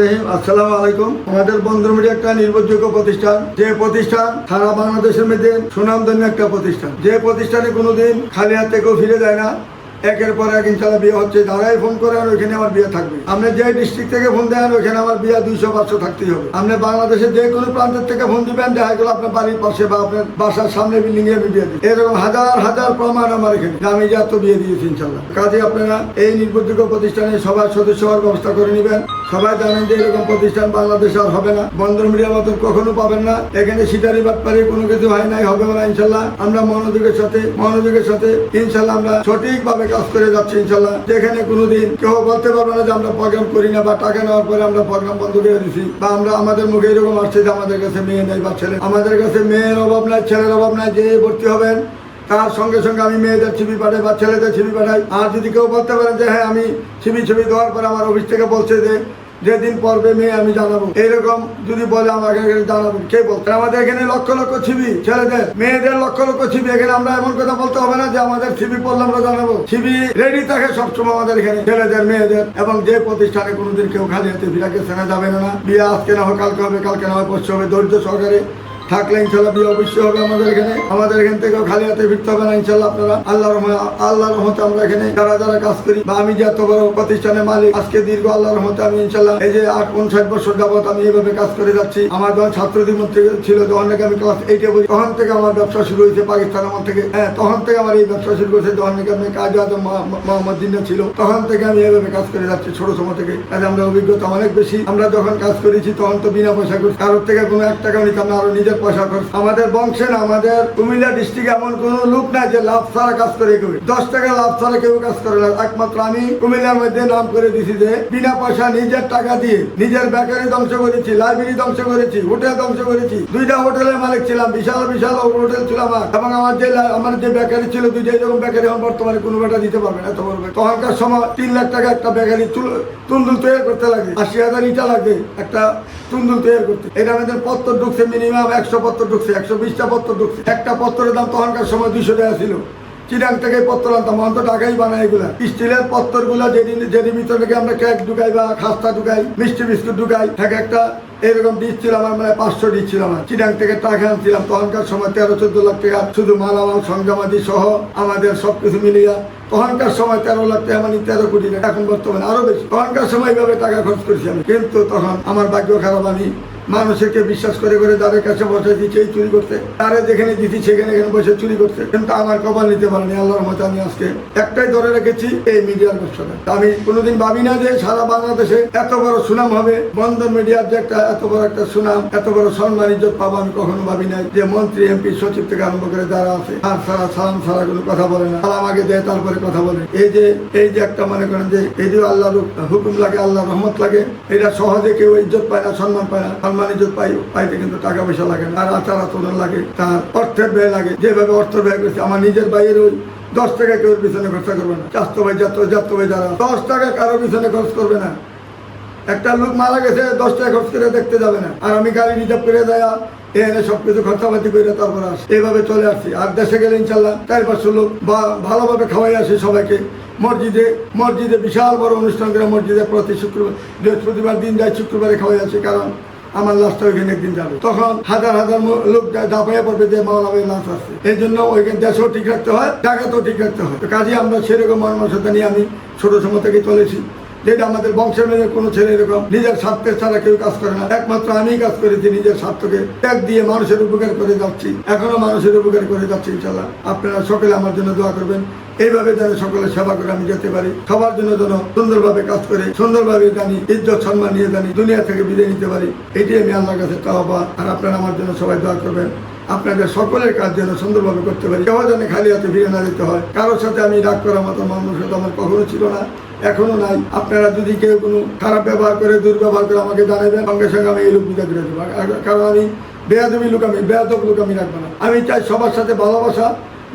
রহিম। আসসালামু আলাইকুম। আমাদের বন্ধুমিডি একটা নির্ভরযোগ্য প্রতিষ্ঠান। যে প্রতিষ্ঠান সারা বাংলাদেশের মধ্যে সুনামধন্য একটা প্রতিষ্ঠান। যে প্রতিষ্ঠানে কোনোদিন খালি হাত থেকেও ফিরে যায় না। একের পর এক ইনশাল্লাহ বিয়ে হচ্ছে। যারাই ফোন করে আর ওইখানে আমার বিয়ে থাকবে। আপনি যে ডিস্ট্রিক্ট থেকে ফোন দেন ওইখানে আমার বিয়ে দুইশো, পাঁচশো থাকতেই হবে। আপনি বাংলাদেশের যে কোনো প্রান্তের থেকে ফোন দিবেন, দেখা গেলো আপনার বাড়ির পাশে বা আপনার বাসার সামনে বিল্ডিং এ বিয়ে দিই এরকম হাজার হাজার প্রমাণ আমার এখানে। আমি যে এত বিয়ে দিয়েছি ইনশাল্লাহ। কাজে আপনারা এই নির্ভরযোগ্য প্রতিষ্ঠানে সবার সদস্য হওয়ার ব্যবস্থা করে নেবেন। সবাই জানেন যে এরকম প্রতিষ্ঠান বাংলাদেশে আর হবে না। বন্দর মিডিয়ার মতন কখনো পাবেন না। এখানে সিটারি বাটপারি কোনো কিছু হয় নাই, হবে না ইনশাল্লাহ। আমরা মনোযোগের সাথে মনোযোগের সাথে ইনশাল্লাহ আমরা সঠিকভাবে কাজ করে যাচ্ছি ইনশাল্লাহ যেখানে কোনোদিন কেউ বলতে পারবে না যে আমরা প্রোগ্রাম করি না বা টাকা নেওয়ার পরে আমরা প্রোগ্রাম বন্ধ করে দিছি বা আমরা আমাদের মুখে এরকম আসছে যে আমাদের কাছে মেয়ে নেই বা ছেলে আমাদের কাছে মেয়ের অভাব নাই, ছেলের অভাব নাই, যে ভর্তি হবেন, তার সঙ্গে সঙ্গে আমি মেয়েদের ছবি পাঠাই বা ছেলেদের ছবি পাঠাই। আর যদি কেউ বলতে পারেন যে হ্যাঁ আমি ছবি ছবি দেওয়ার পরে আমার অফিস থেকে বলছে যে যেদিন পর্বে মেয়ে, আমি জানাব। এইরকম যদি বলে আমাকে জানাব। কে বলতে আমাদের এখানে লক্ষ লক্ষ ছিবি ছেলেদের, মেয়েদের লক্ষ লক্ষ ছিবি এখানে আমরা এমন কথা বলতে হবে না যে আমাদের ছিবি পড়লে আমরা জানাব। ছিবি রেডি থাকে সবসময় আমাদের এখানে, ছেলেদের, মেয়েদের। এবং যে প্রতিষ্ঠানে কোনোদিন কেউ খালি হাতে বিরাকে সেনা যাবে না বিয়ে আজকে না হয় কালকে হবে, কালকে না হয়, পরশু হবে। ধৈর্য সহকারে থাকলে ইনশাল্লাহ বিয়ে অবশ্যই হবে আমাদের এখানে। আমাদের এখান থেকেও খালি হাতে ফিরতে হবে না, ইনশাল্লাহ আপনারা। আল্লাহ রহমতে আল্লাহ রহমতে আমরা এখানে যারা যারা কাজ করি বা আমি যে এত বড় প্রতিষ্ঠানের মালিক, আজকে দীর্ঘ আল্লাহ রহমতে আমি ইনশাল্লাহ এই যে আট, উনষাট বছর যাবত আমি এইভাবে কাজ করে যাচ্ছি। আমার যখন ছাত্র জীবন থেকে ছিল যখন থেকে আমি ক্লাস এইটে বলি তখন থেকে আমার ব্যবসা শুরু হয়েছে পাকিস্তান আমার থেকে। হ্যাঁ তখন থেকে আমার এই ব্যবসা শুরু করেছে যখন থেকে আমি কাজ আজম মোহাম্মদ জিন্না ছিল। তখন থেকে আমি এইভাবে কাজ করে যাচ্ছি ছোট সময় থেকে। কাজে আমরা অভিজ্ঞতা অনেক বেশি। আমরা যখন কাজ করেছি, তখন তো বিনা পয়সা করছি কারোর থেকে কোনো এক টাকা নিতাম না, আরও নিজের পয়সা খরচ আমাদের বংশে না আমাদের কুমিল্লা ডিস্ট্রিক্ট এমন কোনো লোক নাই যে লাভ ছাড়া কাজ করে কেউ। দশ টাকা লাভ ছাড়া কেউ কাজ করে না। একমাত্র আমি কুমিল্লার মধ্যে নাম করে দিছি যে বিনা পয়সা নিজের টাকা দিয়ে নিজের বেকারি ধ্বংস করেছি, লাইব্রেরি ধ্বংস করেছি, হোটেল ধ্বংস করেছি। দুইটা হোটেলের মালিক ছিলাম, বিশাল বিশাল হোটেল ছিল আমার। এবং আমার যে আমার যে বেকারি ছিল, দুইটা এরকম বেকারি আমার বর্তমানে কোনো বেটা দিতে পারবে না বেকারি। তখনকার সময় তিন লাখ টাকা একটা বেকারি তুন্দুল তৈরি করতে লাগে। আশি হাজার ইটা লাগে একটা তুন্দুল তৈরি করতে। এটা আমাদের পত্তর ঢুকছে মিনিমাম একশো পত্তর ঢুকছে, একশো বিশটা পত্তর ঢুকছে। একটা পত্তরের দাম তখনকার সময় দুশো টাকা ছিল। চিরাং থেকে পত্তর আনতাম অন্ত টাকাই বানাই এগুলা। স্টিলের পত্তরগুলা যেদিন যেদিন ভিতরে থেকে আমরা কেক ঢুকাই বা খাস্তা ঢুকাই, মিষ্টি বিস্কুট ঢুকাই এক একটা এরকম দিচ্ছিল ছিল আমার মানে পাঁচশো দিচ্ছিল ছিল আমার। চিরাং থেকে টাকা আনছিলাম, তখনকার সময় তেরো, চোদ্দ লাখ টাকা শুধু মালামাল, সংগ্রামাদি সহ আমাদের সবকিছু মিলিয়া। তখনকার সময় তেরো লাখ টাকা মানে তেরো কোটি টাকা। এখন বর্তমানে আরও বেশি। তখনকার সময় এইভাবে টাকা খরচ করেছি আমি। কিন্তু তখন আমার ভাগ্য খারাপ আমি মানুষকে বিশ্বাস করে করে যাদের কাছে বসে দিচ্ছে এই চুরি করতে। তারে যেখানে দিচ্ছি সেখানে এখানে বসে চুরি করতে। কিন্তু আমার কপাল নিতে পারিনি আল্লাহর মতো আমি আজকে একটাই ধরে রেখেছি এই মিডিয়ার ব্যবসাটা আমি কোনোদিন ভাবি না যে সারা বাংলাদেশে এত বড় সুনাম হবে। বন্ধন মিডিয়ার যে একটা, এত বড় একটা সুনাম, এত বড় সম্মান, ইজ্জত পাবো আমি কখনো ভাবি নাই। যে মন্ত্রী, এমপি, সচিব থেকে আরম্ভ করে যারা আছে আর সারা সালাম সারা কোনো কথা বলে না। সালাম আগে দেয়, তারপরে কথা বলে। এই যে এই যে একটা মনে করেন যে, এই যে আল্লাহর হুকুম লাগে আল্লাহ রহমত লাগে, এটা সহজে কেউ ইজ্জত পায় না, সম্মান পায় না। সম্মান ইজ্জত পাই, পাইতে কিন্তু টাকা পয়সা লাগে আর আচার আচরণ লাগে, তার অর্থের ব্যয় লাগে। যেভাবে অর্থ ব্যয় করছে, আমার নিজের বাইরে ওই দশ টাকা কেউ পিছনে খরচা করবে না। চাস্ত ভাই যাত্র যাত্র ভাই যারা দশ টাকা কারও পিছনে খরচ করবে না। একটা লোক মারা গেছে, দশ টাকা খরচ করে দেখতে যাবে না। আর আমি গাড়ি রিজার্ভ করে দেয়া এনে সবকিছু খরচাপাতি করে তারপর আসি। এইভাবে চলে আসছি। আর দেশে গেলে ইনশাল্লাহ চার পাঁচশো লোক বা ভালোভাবে খাওয়াই আসি সবাইকে। মসজিদে মসজিদে বিশাল বড় অনুষ্ঠান করে মসজিদে প্রতি শুক্রবার, বৃহস্পতিবার দিন যায় শুক্রবারে খাওয়াই আসি। কারণ আমার লাশটা ওইখানে একদিন যাবে। তখন হাজার হাজার লোক দাপাইয়া পড়বে যে মাওলা ভাই লাশ আসছে এই জন্য ওইখানে দেশও ঠিক রাখতে হয়, জায়গাতেও ঠিক রাখতে হয়। তো কাজে আমরা সেরকম মর্মসতা নিয়ে আমি ছোট সময় থেকে চলেছি। যেটা আমাদের বংশের মেয়েদের, কোনো ছেলে এরকম নিজের স্বার্থের ছাড়া কেউ কাজ করে না। একমাত্র আমি কাজ করেছি নিজের স্বার্থকে। ত্যাগ দিয়ে মানুষের উপকার করে যাচ্ছি। এখনও মানুষের উপকার করে যাচ্ছি ইনশাল্লাহ আপনারা সকলে আমার জন্য দোয়া করবেন। এইভাবে যেন সকলে সেবা করে আমি যেতে পারি। সবার জন্য যেন সুন্দরভাবে কাজ করে, সুন্দরভাবে জানি, ইজ্জত, সম্মান নিয়ে জানি, দুনিয়া থেকে বিদায় নিতে পারি। এটাই আমি আল্লাহর কাছে চাওয়া আর আপনারা আমার জন্য সবাই দোয়া করবেন। আপনাদের সকলের কাজ যেন সুন্দরভাবে করতে পারি। কেউ যেন খালি হাতে ফিরে না যেতে হয়। কারোর সাথে আমি রাগ করার মতো মানুষ সাথে আমার কখনো ছিল না। এখনও নাই। আপনারা যদি কেউ কোনো খারাপ ব্যবহার করে, দুর্ব্যবহার করে আমাকে জানাবেন, সঙ্গে সঙ্গে আমি এই লোক বিদায় করে দেবো কারণ আমি বেয়াদবি লোক আমি, বেয়াদব লোক আমি রাখব না। আমি চাই সবার সাথে ভালোবাসা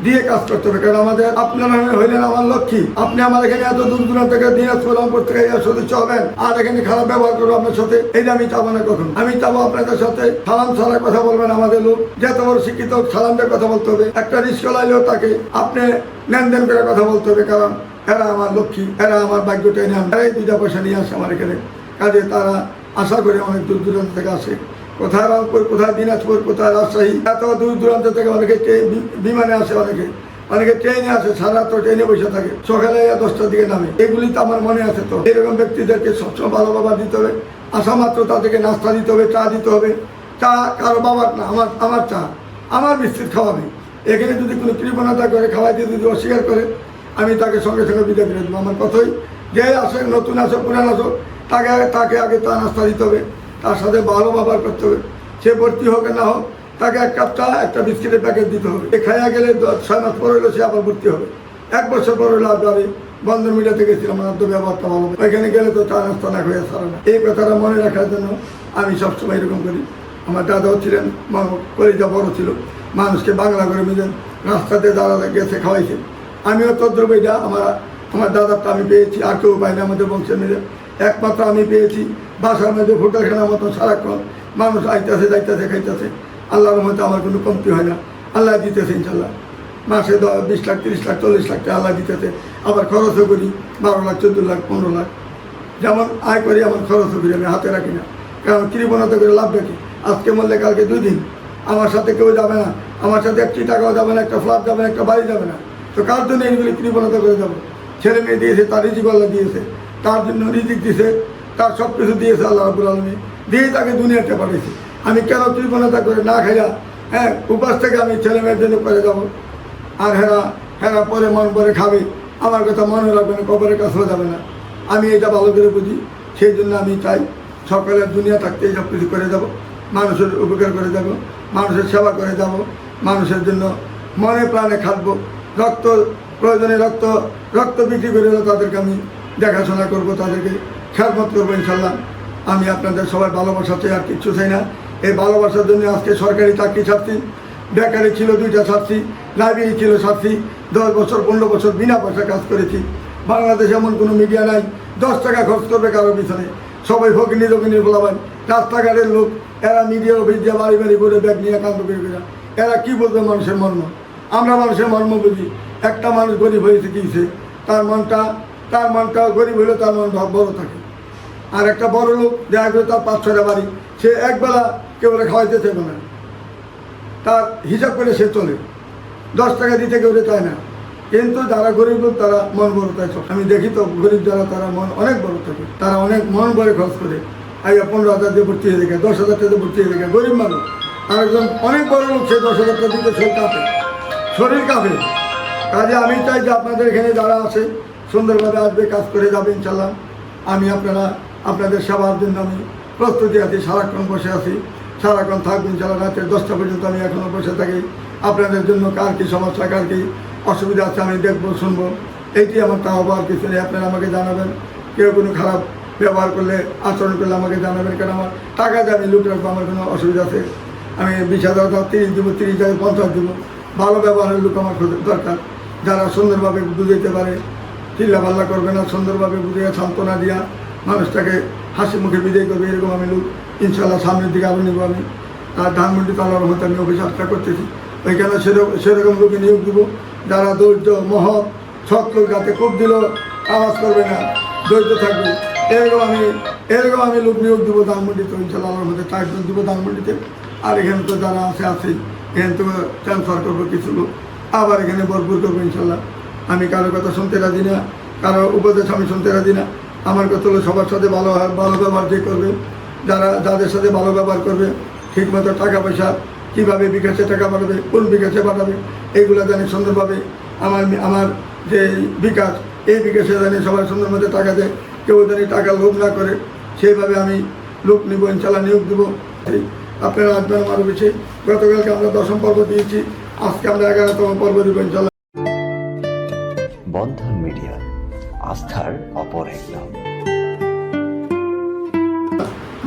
দিয়ে কাজ করতে হবে। কারণ আমাদের আপনারা হইলেন আমার লক্ষ্মী। আপনি আমার এখানে এত দূর দূরান্ত থেকে দিনাজপুর রংপুর থেকে সদস্য হবেন? আর এখানে খারাপ ব্যবহার করব আপনার সাথে এটা আমি চাবো না কখন? আমি চাবো আপনাদের সাথে সালাম ছাড়া কথা বলবেন আমাদের লোক। যত বড় শিক্ষিত হোক, সালাম দিয়ে কথা বলতে হবে। একটা রিস্ক লাইলেও তাকে আপনি লেনদেন করে কথা বলতে হবে কারণ এরা আমার লক্ষ্মী এরা আমার ভাগ্য টেনে। এরাই দুইটা পয়সা নিয়ে আসে আমার এখানে। কাজে তারা আশা করে অনেক দূর দূরান্ত থেকে আসে। কোথায় রংপুর কোথায় দিনাজপুর, কোথায় রাজশাহী? এত দূর দূরান্ত থেকে অনেকে বিমানে আসে অনেকে। অনেকে ট্রেনে আসে, সারা তো ট্রেনে বসে থাকে। সকালে দশটার দিকে নামে। এগুলি তো আমার মনে আছে তো। এরকম ব্যক্তিদেরকে সবসময় ভালো বাবা দিতে হবে। আসা মাত্র তাদেরকে নাস্তা দিতে হবে, চা দিতে হবে। চা কারও বাবার না, আমার আমার চা। আমার বিস্কুট খাওয়াবে। এখানে যদি কোনো কৃপণতা করে খাওয়াইতে যদি অস্বীকার করে, আমি তাকে সঙ্গে সঙ্গে বিদায় করে দেবো। আমার কথাই, যে আসে, নতুন আসো, পুরান আসো, তাকে তাকে আগে তা নাস্তা দিতে হবে। তার সাথে ভালো ব্যবহার করতে হবে। সে ভর্তি হোক না হোক, তাকে এক কাপ চা একটা বিস্কিটের প্যাকেট দিতে হবে। খাইয়া গেলে ছয় মাস পর সে আবার ভর্তি হবে। এক বছর পর আবার আমি বন্ধন মিডিয়াতে গেছিলাম, আমার তো ব্যবহারটা ভালো ওইখানে গেলে তো চা নাস্তা না হয়ে সারা এই কথাটা মনে রাখার জন্য আমি সবসময় এরকম করি। আমার দাদাও ছিলেন কলিজা বড় ছিল। মানুষকে বাংলা করে মিলেন রাস্তাতে দাদা গেছে, খাওয়াইছে। আমিও তদ্রুপ এটা আমার আমার দাদারটা আমি পেয়েছি। আর কেউ পাইনি আমাদের বংশের মিলে একমাত্র আমি পেয়েছি। বাসার মধ্যে হোটেল খানার মতো সারাক্ষণ মানুষ আইতেছে, যাইতেছে, খাইতেছে। আল্লাহর মধ্যে আমার কোনো কমতি হয় না। আল্লাহ দিতেছে ইনশাল্লাহ মাসে দশ বিশ লাখ, তিরিশ লাখ, চল্লিশ লাখ টাকা আল্লাহ দিতেছে। আবার খরচও করি, বারো লাখ, চোদ্দ লাখ, পনেরো লাখ। যেমন আয় করি আমার খরচও করি, আমি হাতে রাখি না। কারণ কৃপণতা করে লাভ রাখি আজকে মরলে কালকে দুই দিন। আমার সাথে কেউ যাবে না। আমার সাথে একটি টাকাও যাবে না, একটা ফ্ল্যাট যাবে না, একটা বাড়ি যাবে না। তো কার জন্য এইগুলি কৃপণতা করে যাব? ছেলে মেয়ে দিয়েছে, তার রিজিক আল্লাহ দিয়েছে। তার জন্য রিজিক দিয়েছে তার সব কিছু দিয়েছে আল্লাহ রাবুল আলমী দিয়ে তাকে দুনিয়াতে পাঠিয়েছে। আমি কেন কৃপণতা করে না খাইয়া হ্যাঁ উপাস থেকে আমি ছেলে মেয়ের জন্য করে যাব? আর হেরা হেরা পরে মন পরে খাবে। আমার কথা মনে রাখবে না, কবরের কাছেও যাবে না। আমি এটা ভালো করে বুঝি, সেই জন্য আমি চাই সকালের দুনিয়া থাকতে সব কিছু করে যাব, মানুষের উপকার করে যাব, মানুষের সেবা করে যাব, মানুষের জন্য মনে প্রাণে খাটবো। রক্ত, প্রয়োজনে রক্ত রক্ত বিক্রি করে তাদেরকে আমি দেখাশোনা করব তাদেরকে। খেয়ালমত করব ইনশাল্লাহ। আমি আপনাদের সবাই ভালোবাসা চাই, আর কিচ্ছু চাই না। এই ভালোবাসার জন্য আজকে সরকারি চাকরি ছাড়ছি, বেকারি ছিল দুইটা ছাড়ছি, লাইব্রেরি ছিল ছাড়ছি, দশ বছর, পনেরো বছর বিনা পয়সা কাজ করেছি। বাংলাদেশে এমন কোনো মিডিয়া নাই, দশ টাকা খরচ করবে কারোর পিছনে। সবাই ফকিনি দকিনি বলাবেন, রাস্তাঘাটের লোক, এরা মিডিয়ার অফিস দিয়ে বাড়ি বাড়ি করে ব্যাগ নিয়ে করে করে এরা কী বলবে মানুষের মর্ম? আমরা মানুষের মর্ম বুঝি। একটা মানুষ গরিব হয়েছে কিছে তার মনটা তার মনটা গরিব হলে তার মন বড় থাকে। আর একটা বড় লোক দেখা করে তার পাঁচ ছটা বাড়ি, সে একবেলা কেউ খাওয়াইতে চাইবে না। তার হিসাব করে সে চলে। দশ টাকা দিতে কেউ চায় না। কিন্তু যারা গরিব লোক, তারা মন বড় তাই সব আমি দেখি তো গরিব যারা, তারা মন অনেক বড় থাকে। তারা অনেক মন বড়ে খরচ করে। আইয়া পনেরো হাজার দিয়ে ভর্তি হয়ে দেখে দশ হাজার টাকা ভর্তি হয়ে দেখে গরিব মানুষ। আর একজন অনেক বড় লোক, সে দশ হাজার টাকা দিতে শরীর কাঁপে। শরীর কাঁপে। কাজে আমি চাই যে আপনাদের এখানে যারা আছে সুন্দরভাবে আসবে, কাজ করে যাবে ইনশাল্লাহ। আমি আপনারা, আপনাদের সেবার জন্য আমি প্রস্তুতি আছি, সারাক্ষণ বসে আছি, সারাক্ষণ থাকব ইনশাল্লাহ, রাতের দশটা পর্যন্ত আমি এখনও বসে থাকি। আপনাদের জন্য কার কী সমস্যা, কার কী অসুবিধা আছে আমি দেখব, শুনব। এইটি আমার তাহবা আর কিছু নেই, আপনারা আমাকে জানাবেন। কেউ কোনো খারাপ ব্যবহার করলে, আচরণ করলে আমাকে জানাবেন, কারণ আমার টাকা দিয়ে আমি লুট রাখব, আমার কোনো অসুবিধা আছে। আমি বিশ হাজার টাকা তিরিশ দেবো, তিরিশ হাজার পঞ্চাশ দেবো, ভালো ব্যবহারের লোক আমার দরকার, যারা সুন্দরভাবে বুঝাইতে পারে। চিল্লা পাল্লা করবে না, সুন্দরভাবে বুঝিয়ে সান্ত্বনা দিয়া মানুষটাকে হাসি মুখে বিদায় করবে, এরকম আমি লোক ইনশাল্লাহ সামনের দিকে আরও নেব আমি। আর ধানমন্ডি তালার মতো আমি আটকা করতেছি। ওইখানে সেরকম সেরকম লোকে নিয়োগ দেবো। যারা ধৈর্য মহৎ লোক যাতে খুব দিল, আওয়াজ করবে না, ধৈর্য থাকবে। এরকম আমি এরকম আমি লোক নিয়োগ দেবো ধানমন্ডিতে ইনশাল্লাহ আমার মধ্যে চারজন দেবো ধানমন্ডিতে। আর এখানে তো যারা আছে আছে এখানে তো ট্রান্সফার করব কিছু লোক। আবার এখানে ভরপুর করব ইনশাল্লাহ আমি কারও কথা শুনতে রাজি না। কারও উপদেশ আমি শুনতে রাজি না। আমার কথা হলো সবার সাথে ভালো ভালো ব্যবহার যে করবে, যারা, যাদের সাথে ভালো ব্যবহার করবে, ঠিকমতো টাকা পয়সা কীভাবে বিকাশে টাকা পাঠাবে, কোন বিকাশে পাঠাবে, এইগুলো জানি সুন্দরভাবে আমার আমার যে বিকাশ, এই বিকাশে জানি সবাই সুন্দর মতো টাকা দেয়। কেউ জানি টাকা লোভ না করে, সেইভাবে আমি লোক নিব ইনশাল্লাহ নিয়োগ দেবো। আপনারা আসবেন আমার অফিসে। গতকালকে আমরা দশম পর্ব দিয়েছি। আজকে আমরা এগারোতম পর্ব দেবো ইনশাল্লাহ বন্ধন মিডিয়া। আস্থার অপর এক নাম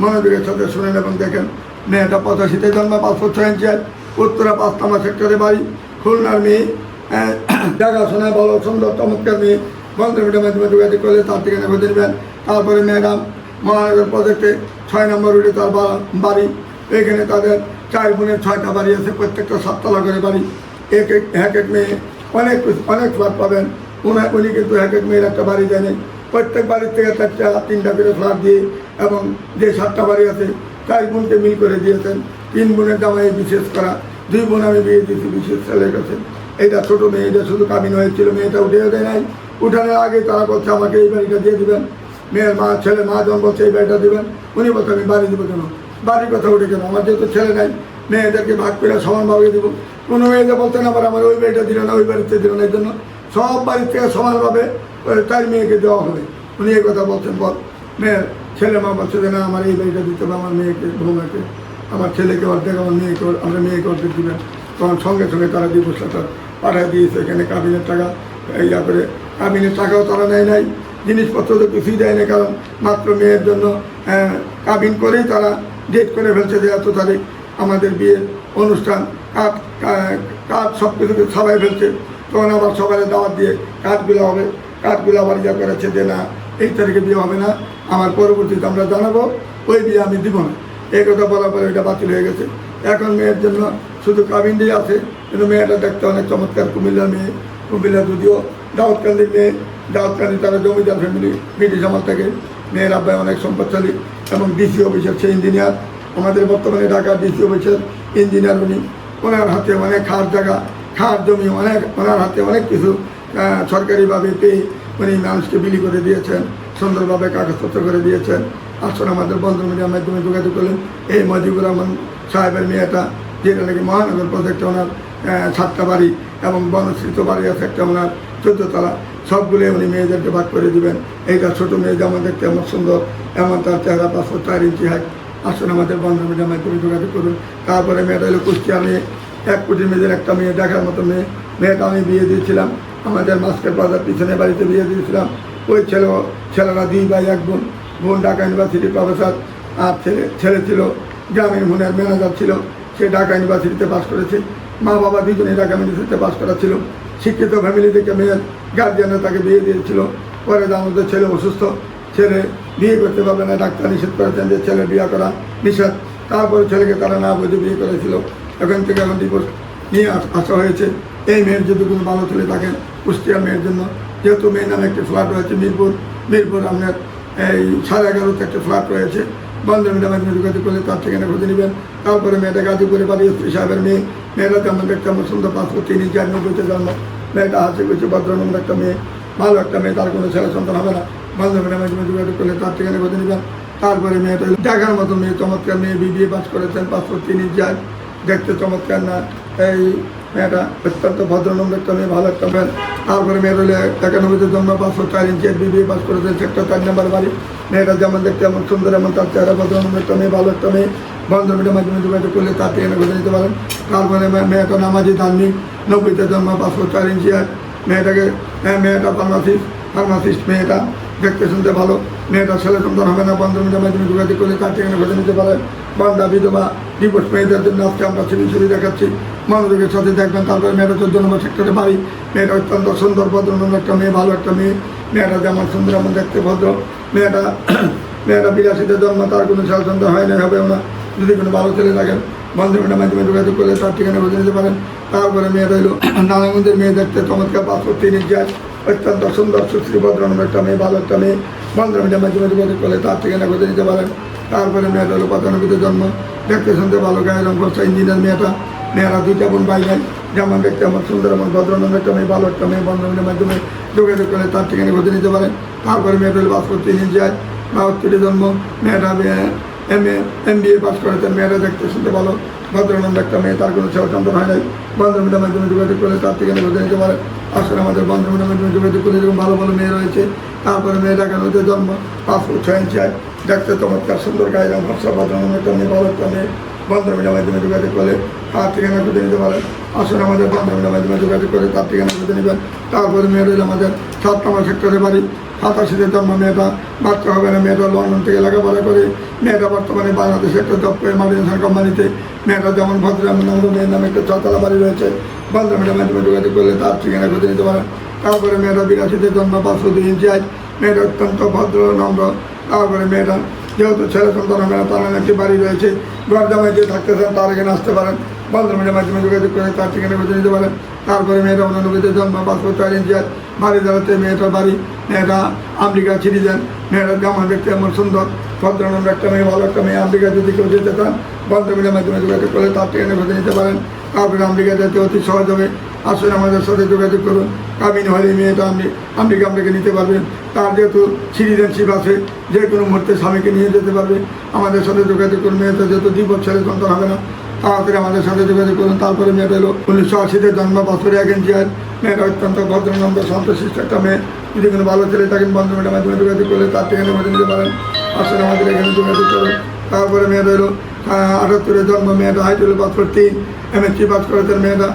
মনোযোগের সাথে শুনেন এবং দেখেন মেয়েটা পঁচাশিতে জন্ম পাঁচশো ছয় ইঞ্চি উত্তরা পাঁচতামা সেক্টরে বাড়ি খুলনার মেয়ে আহ, দেখাশোনায় ভালো সুন্দর চমৎকার মেয়ে। বন্ধ মিডিয়ামে যোগাযোগ করলে তার থেকে নেবে নেবেন। তারপরে ম্যাডাম মহানগর প্রজেক্টে ছয় নম্বর রুটে তার বাড়ি। এখানে তাদের চার বোনের ছয়টা বাড়ি আছে প্রত্যেকটা সাততলা করে বাড়ি। এক এক এক মেয়ে অনেক অনেক ফ্ল্যাট উনি উনি কিন্তু এক এক মেয়ের একটা বাড়ি দেয়নি প্রত্যেক বাড়ির থেকে চারটা তিনটা করে ফ্ল্যাট দিয়ে এবং যে সাতটা বাড়ি আছে, চার বোনকে মিল করে দিয়েছেন। তিন বোনের জামাই বিশেষ করা, দুই বোন আমি বিয়ে দিয়েছি বিশেষ ছেলের কাছে। এটা ছোটো মেয়ে, এটা শুধু কামিন হয়েছিল, মেয়েটা উঠে দেয় নাই। উঠানোর আগে তারা বলছে, আমাকে এই বাড়িটা দিয়ে দেবেন। মেয়ের মা, ছেলে, মা যখন বলছে, এই বাড়িটা দিবেন। উনি বলছে, আমি বাড়ি দেবো কেন? বাড়ির কথা উঠে কেন? আমার যেহেতু ছেলে নাই, মেয়েদেরকে ভাগ করে সমানভাবে দেবো। কোনো মেয়েদের বলতেন আবার আমার ওই বাড়িটা দিল না, ওই বাড়িতে দিল না। এই জন্য সব বাড়ির থেকে সমানভাবে তার মেয়েকে দেওয়া হবে উনি এই কথা বলছেন, বল, মেয়ের ছেলে মা বলছে যে, না, আমার এই বাড়িটা দিতে হবে, আমার মেয়েকে, বৌমাকে। আমার ছেলেকে অর্ধেক, আমার মেয়েকে, আমরা মেয়েকে অর্ধেক দিবেন তখন সঙ্গে সঙ্গে তারা দিবসটা পাঠিয়ে দিয়েছে, এখানে কাবিনের টাকা, ইয়া করে। কাবিনের টাকাও তারা নেয় নাই। জিনিসপত্র তো কিছুই দেয় না কারণ মাত্র মেয়ের জন্য কাবিন করেই তারা ডেট করে ফেলছে যে, এত তারিখ আমাদের বিয়ের অনুষ্ঠান। কাঠ কাঠ সব কিছুকে সবাই ফেলছে। তখন আবার সবাই দাওয়াত দিয়ে কাঠগুলো হবে। কাঠগুলো আবার ইয়া করেছে যে, না, এই তারিখে বিয়ে হবে না। আমার পরবর্তীতে আমরা জানাব, ওই বিয়ে আমি দিব না। এই কথা বলার পরে ওইটা বাতিল হয়ে গেছে। এখন মেয়ের জন্য শুধু কাবিন দিয়ে আছে, কিন্তু মেয়েটা দেখতে অনেক চমৎকার কুমিল্লার মেয়ে, কুমিল্লা যদিও দাউদকান্দির মেয়ে দাউদকান্দি তারা জমিদার ফ্যামিলি ব্রিটিশ আমার থেকে। মেয়ের আব্বাই অনেক সম্পদশালী এবং ডিসি অফিসের, সে ইঞ্জিনিয়ার আমাদের বর্তমানে ঢাকা ডিসি অফিসের ইঞ্জিনিয়ার উনি। ওনার হাতে অনেক খার জায়গা। খার জমি, অনেক ওনার হাতে অনেক কিছু সরকারিভাবে পেয়ে উনি মানুষকে বিলি করে দিয়েছেন, সুন্দরভাবে কাগজপত্র করে দিয়েছেন। আসলে আমাদের বন্ধু মিডিয়ার মাধ্যমে যোগাযোগ করলেন। এই মজিবুর রহমান সাহেবের মেয়েটা, যেটা নাকি মহানগর প্রজেক্টে ওনার সাতটা বাড়ি এবং বনস্থিত বাড়ি আছে একটা ওনার, চোদ্দতলা। সবগুলোই উনি মেয়েদেরকে ভাগ করে দিবেন। এইটা ছোটো মেয়ে, যেমন দেখতে এমন সুন্দর, এমন তার চেহারা পাঁচশো চার ইঞ্চি হাইট আসুন আমাদের বন্ধু মিডিয়ার মাধ্যমে যোগাযোগ করুন। তারপরে মেয়েটা হলো কুষ্টিয়া মেয়ে। এক কোটি মেয়েদের একটা মেয়ে, দেখার মতো মেয়ে, মেয়েটা আমি বিয়ে দিয়েছিলাম। আমাদের মাস্কের বাজার পিছনে বাড়িতে বিয়ে দিয়েছিলাম। ওই ছেলে, ছেলেরা দুই ভাই, এক বোন। বোন ঢাকা ইউনিভার্সিটির প্রফেসর, আর ছেলে ছেলে ছিল গ্রামীণ বোনের ম্যানেজার ছিল। সে ঢাকা ইউনিভার্সিটিতে পাশ করেছে। মা বাবা দুজনেই ঢাকা ইউনিভার্সিটিতে পাশ করা ছিল। শিক্ষিত ফ্যামিলি থেকে মেয়ের গার্জিয়ানরা তাকে বিয়ে দিয়েছিল। পরে মধ্যে ছেলে অসুস্থ। ছেলে বিয়ে করতে পারবে না, ডাক্তার নিষেধ করেছেন যে ছেলে বিয়ে করা নিষেধ। তারপরে ছেলেকে তারা না বুঝে বিয়ে করেছিল। এখান থেকে এখন ডিভোর্স নিয়ে আসা হয়েছে। এই মেয়ের যদি কোনো ভালো ছেলে থাকেন কুষ্টিয়ার মেয়ের জন্য। যেহেতু মেয়ের নামে একটি ফ্ল্যাট রয়েছে মিরপুর মিরপুর আপনার এই সাড়ে এগারোতে একটা ফ্ল্যাট রয়েছে। বন্ধ মাধ্যমে যোগাযোগ করলে তার ঠিকানা খুঁজে নেবেন। তারপরে মেয়েটা গাজীপুরে বাড়ি, স্ত্রী সাহেবের মেয়ে। মেয়েটা তেমন একটা আমার সুন্দর পাসপোর্ট তিনি চার নব্বইতে জন্ম। মেয়েটা হাসি খুশি ভদ্রনম্র একটা মেয়ে। ভালো একটা মেয়ে, তার কোনো ছেলে সন্তান হবে না। বন্ধ মিডিয়া মাধ্যমে যোগাযোগ করলে তার ঠিকানা খুঁজে নেবেন। তারপরে মেয়েটা দেখার মতো মেয়ে, চমৎকার মেয়ে, বিবিএ পাস করেছেন পাসপোর্ট তিনি যায় দেখতে চমৎকার না। এই মেয়েটা অত্যন্ত ভদ্রনম্র একটা মেয়ে ভালো একটা মেয়ে। তারপরে মেয়ের হলে একানব্বইতে জন্ম পাঁচশো চার ইঞ্চি বিবিএ পাস করেছে সেক্টর চার নম্বর বাড়ি। মেয়েটা যেমন দেখতে এমন সুন্দর, এমন তার চেহারা ভদ্রনম্র একটা মেয়ে ভালো একটা মেয়ে। বন্ধ মিডিয়ার মাধ্যমে যোগাযোগ করলে তার ঠিকানা খুঁজে নিতে পারেন। তারপরে মেয়ে- মেয়েটা নামাজি ধার্মিক নব্বইতে জন্ম, পাঁচশো চার ইঞ্চি আর মেয়েটাকে হ্যাঁ মেয়েটা ফার্মাসিস্ট ফার্মাসিস্ট মেয়েটা। দেখতে শুনতে ভালো। মেয়েটা ছেলে সন্তান হবে না বন্ধ মিডিয়ার মাধ্যমে যোগাযোগ করলে তার ঠিকানা খুঁজে নিতে পারেন। বান্দা বিধবা ডিভোর্স মেয়েদের জন্য আজকে আমরা ছবি ছবি দেখাচ্ছি। মনোযোগের সাথে দেখবেন, তারপরে মেয়েটা চোদ্দ নম্বর সেক্টরে বাড়ি। মেয়েরা অত্যন্ত সুন্দর ভদ্রনম্র একটা মেয়ে, ভালো একটা মেয়ে। মেয়েটা যেমন সুন্দর এমন দেখতে ভদ্র। মেয়েটা মেয়েটা বিরাশিতে জন্ম, তার কোনো সন্তান হয় না হবেও না। যদি কোনো ভালো ছেলে থাকেন বন্ধুমিটার মাধ্যমে যোগাযোগ করলে তার ঠিকানা খুঁজে নিতে পারেন। তারপরে মেয়েটা হলো নারায়ণগঞ্জের মেয়ে দেখতে চমৎকার পাসপোর্ট তিনি যায় অত্যন্ত সুন্দর, সুশ্রী ভদ্রনম্র একটা মেয়ে, ভালো একটা মেয়ে। বন্ধুমিটার মাধ্যমে যোগাযোগ করলে তার ঠিকানা খুঁজে নিতে পারেন। তারপরে মেয়েটা হলো জন্ম। দেখতে শুনতে ভালো, গায়ে রঙ করছে, ইঞ্জিনিয়ার মেয়েটা। মেয়েরা দুইটা বোন ভাই ভাই যেমন দেখতে আমার সুন্দর এমন ভদ্রনম্র একটা মেয়ে, ভালো একটা মেয়ে বন্ধুমিটার মাধ্যমে যোগাযোগ করে তার ঠিকানা খুঁজে নিতে পারেন তারপরে মেয়েটা হলো পাসপোর্ট তিনি যায় বাহাত্তরে জন্ম, মেয়েটা M A, M B A pass করেছেন মেয়েরা দেখতে শুনতে ভালো ভদ্রনন্দ একটা মেয়ে, তার কোনো ছেলে সন্তান হয় নাই। বন্ধুমিটার মাধ্যমে যোগাযোগ করে তার ঠিকানা খুঁজে নিতে পারে। আসলে আমাদের বন্ধুমিটার মাধ্যমে যোগাযোগ করে যেরকম ভালো ভালো মেয়ে রয়েছে। তারপরে মেয়েটা কেন জন্ম পাসপোর্ট ছয় ইঞ্চি দেখতে চমৎকার, সুন্দর ভদ্রনন্দ একটা মেয়ে ভালো একটা মেয়ে বন্ধুমিটার মাধ্যমে যোগাযোগ করলে তার ঠিকানা খুঁজে নিতে পারেন। আসলে আমাদের বন্ধুমিটার মাধ্যমে যোগাযোগ করে তার ঠিকানা খুঁজে নেবেন। তারপরে মেয়ে রইল আমাদের সাত নম্বর সেক্টরে বাড়ি, সাতাশিতে জন্ম মেয়েটা, বাচ্চা হবে না, মেয়েটা লন্ডন থেকে লেখাপড়া করে, মেয়েটা বর্তমানে বাংলাদেশে একটা জব করে মাল্টিনেশনাল কোম্পানিতে মেয়েটা যেমন ভদ্র, এমন মেয়ের নামে একটা ছতলা বাড়ি রয়েছে। বন্ধ মেয়েটা মাধ্যমে যোগাযোগ করলে তার ঠিকানা খুঁজে নিতে পারেন। তারপরে মেয়েটা বিরাশিতে জন্ম পাঁচশো দুই ইঞ্চি আজ মেয়েটা অত্যন্ত ভদ্র, নম্র তারপরে মেয়েটা যেহেতু ছেলে সন্তান হবে না তার একটি বাড়ি রয়েছে। ঘর জামাই যে থাকতেছেন, তার এখানে আসতে পারেন। বন্ধ মেয়েটার মাধ্যমে যোগাযোগ করে তার ঠিকানা খুঁজে নিতে পারেন। তারপরে মেয়েটা উনানব্বইতে জন্ম, পাসপোর্ট চার ইঞ্চি আজ বাড়ি দাঁড়াতে মেয়েটার বাড়ি মেয়েটা আমেরিকা সিটিজেন মেয়েটার জামা দেখতে এমন সুন্দর ভদ্রনম্র একটা মেয়ে, ভালো একটা মেয়ে। আমেরিকা যদি কেউ যেতে চান বন্ধমিলের মাধ্যমে যোগাযোগ করলে তার ঠিকানা খুঁজে নিতে পারেন। তারপরে আমেরিকা যেতে অতি সহজ হবে। আসুন আমাদের সাথে যোগাযোগ করুন। কামিন হলে মেয়েটা আপনি আমেরিকা আপনাকে নিতে পারবেন? তার যেহেতু সিটিজেনশিপ আছে, যে কোনো মুহূর্তে স্বামীকে নিয়ে যেতে পারবে। আমাদের সাথে যোগাযোগ করুন, মেয়েটা যেহেতু দুই বছরের সন্তান হবে না। তাড়াতাড়ি আমাদের সাথে যোগাযোগ করুন। তারপরে মেয়েটা এলো উনিশশো আশিতে জন্ম, বছরে এক ইঞ্চিয়ার মেয়েটা অত্যন্ত ভদ্রনম্র সন্তোষিষ্ট একটা মেয়ে। যদি কোনো ভালো ছেলে থাকেন বন্ধুমের মাধ্যমে যোগাযোগ করলে তার ঠিকানা খুঁজে নিতে পারেন। আসলে আমাদের এখানে যোগাযোগ করুন। তারপরে মেয়েটা এলো আটাত্তরে জন্ম, মেয়েটা হাইট বছর তিন। এমএসসি পাস করেছেন মেয়েটা।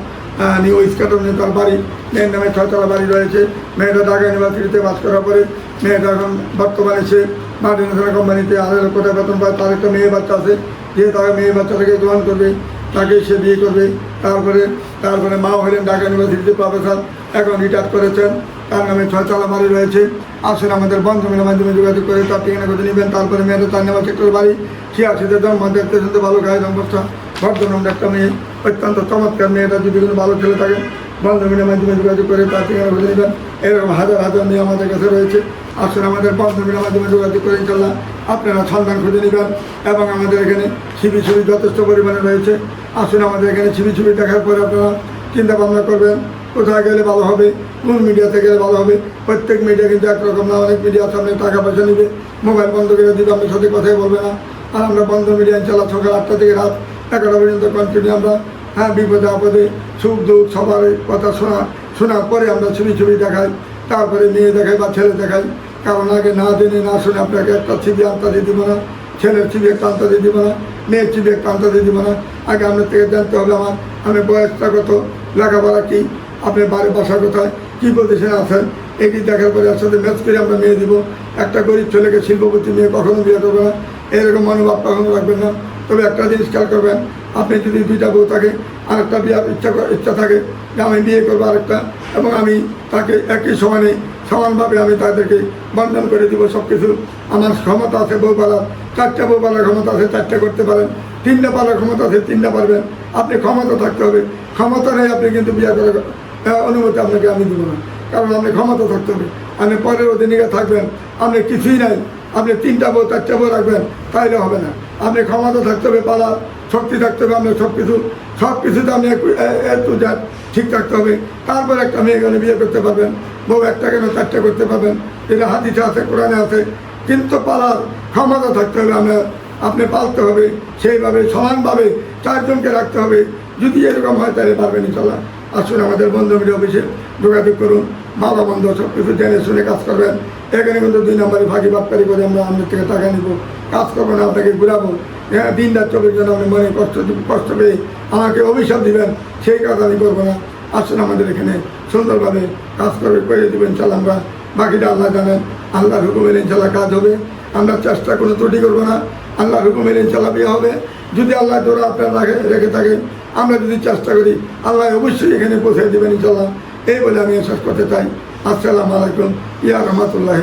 নিউ ইস্কাটনে তার বাড়ি, মেয়ের নামে ছয়তলা বাড়ি রয়েছে। মেয়েটা ঢাকা ইউনিভার্সিটিতে পাস করার পরে মেয়েটা এখন বর্তমানে সে মাল্টিনেশনাল কোম্পানিতে আড়াই লক্ষ টাকা বেতন পায়, তার একটা মেয়ে বাচ্চা আছে। যে তার মেয়ে বাচ্চাটাকে গ্রহণ করবে, তাকে সে বিয়ে করবে। তারপরে তারপরে মা হলেন ঢাকা ইউনিভার্সিটিতে প্রফেসর এখন রিটায়ার করেছেন। তার নামে ছয়তলা বাড়ি রয়েছে। আসুন আমাদের বন্ধুমের মাধ্যমে যোগাযোগ করে তার ঠিকানা করে নেবেন। তারপরে মেয়েটা চার নেওয়া সেক্টর বাড়ি। ছিয়াশিতে জন্ম, দেখতে শুনতে ভালো খায় নম্বরটা ভদ্রনম্র একটা মেয়ে। অত্যন্ত চমৎকার মেয়েটা যদি কোনো ভালো ছেলে থাকেন বন্ধুমিনের মাধ্যমে যোগাযোগ করে তার ঠিকানা খুঁজে নেবেন। এরকম হাজার হাজার মেয়ে আমাদের কাছে রয়েছে। আসলে আমাদের বন্ধুমিনের মাধ্যমে যোগাযোগ করে ইনশাল্লাহ আপনারা সন্ধান খুঁজে নেবেন এবং আমাদের এখানে ছিবি ছবি যথেষ্ট পরিমাণে রয়েছে। আসলে আমাদের এখানে ছিবি ছবি দেখার পরে আপনারা চিন্তা ভাবনা করবেন, কোথায় গেলে ভালো হবে, কোন মিডিয়াতে গেলে ভালো হবে। প্রত্যেক মিডিয়া কিন্তু একরকম না, অনেক মিডিয়া সামনে টাকা পয়সা নেবে। মোবাইল বন্ধ করে দিবে আপনার সাথে কথাই বলবে না। আর আমরা বন্ধ মিডিয়া ইনশাল্লাহ সকাল আটটা থেকে রাত এগারোটা পর্যন্ত কন্টিনিউ আমরা হ্যাঁ বিপদে আপদে সুখ দুঃখ সবার কথা শোনা, শোনার পরে আমরা ছবি ছবি দেখাই, তারপরে মেয়ে দেখাই বা ছেলে দেখাই। কারণ আগে না জেনে না শুনে আপনাকে একটা ছবি আনতে দিব না, ছেলের ছবি একটা আনতে দিব না, মেয়ের ছবি একটা আনতে দিব না। আগে আপনার থেকে জানতে হবে আমার আমি বয়সটা কত, লেখাপড়া কী আপনি বাড়ির বাসা কোথায়, কী পজিশনে আছেন এটি দেখার পরে একসাথে ম্যাচ করে আমরা মেয়ে দিব। একটা গরিব ছেলেকে শিল্পপতি মেয়ে কখনো বিয়ে করবে না, এরকম মনোভাব কখনো রাখবেন না। তবে একটা জিনিস খেয়াল করবেন, আপনি যদি দুইটা বউ থাকে, আরেকটা বিয়ার ইচ্ছা ইচ্ছা থাকে, যে আমি বিয়ে করব আরেকটা, এবং আমি তাকে একই সমানে, সমানভাবে আমি তাদেরকে বন্ধন করে দিব সব কিছু আমার ক্ষমতা আছে বউ পালার, চারটা বউ পালার ক্ষমতা আছে, চারটা করতে পারেন, তিনটা পালার ক্ষমতা আছে, তিনটা পারবেন, আপনি ক্ষমতা থাকতে হবে, ক্ষমতা নেই আপনি কিন্তু বিয়ে করার অনুমতি আপনাকে আমি দিব না, কারণ আপনি ক্ষমতা থাকতে হবে, আপনি পরের অধীনিকা থাকবেন, আপনি কিছুই নাই, আপনি তিনটা বউ, চারটা বউ রাখবেন, তাইলে হবে না। আপনি ক্ষমতা থাকতে হবে পালার শক্তি থাকতে হবে আপনার সব কিছু, সব কিছুতে আপনি একটু যা, ঠিক থাকতে হবে। তারপর একটা মেয়ে গেলে বিয়ে করতে পারবেন, বউ একটা কেন চারটে করতে পারবেন, এটা হাতিতে আছে, কোরআনে আছে। কিন্তু পালার ক্ষমতা থাকতে হবে আপনার আপনি পালতে হবে, সেইভাবে, সমানভাবে চারজনকে রাখতে হবে। যদি এরকম হয়, তাহলে পারবেন চলা আসুন আমাদের বন্ধু মিডিয়া অফিসে যোগাযোগ করুন। ভালো বন্ধ, সব কিছু জেনে শুনে কাজ করবেন। এখানে কিন্তু দুই নম্বরে ফাঁকি বাটপারি করে আমরা আপনার থেকে টাকা নিব। কাজ করব না, আপনাকে ঘুরাবো। হ্যাঁ দিন রাত চব্বিশ ঘণ্টা আপনি মনে কষ্ট কষ্ট পেয়ে আমাকে অভিশাপ দিবেন, সেই কাজ আমি করব না। আসুন আমাদের এখানে সুন্দরভাবে কাজ করে করে দেবেন ইনশাল্লাহ আমরা বাকিটা আল্লাহ জানেন। আল্লাহর হুকুমের ইনশাল্লাহ কাজ হবে। আমরা চেষ্টা, কোনো ত্রুটি করব না। আল্লাহর হুকুমের ইনশাল্লাহ বিয়ে হবে। যদি আল্লাহ জোড়া আপনার রাখে, রেখে থাকেন, আমরা যদি চেষ্টা করি, আল্লাহ অবশ্যই এখানে পৌঁছে দেবেন ইনশাল্লাহ এই বলে আমি শেষ করতে চাই। আসসালামু আলাইকুম। ইয়া রহমতুল্লাহ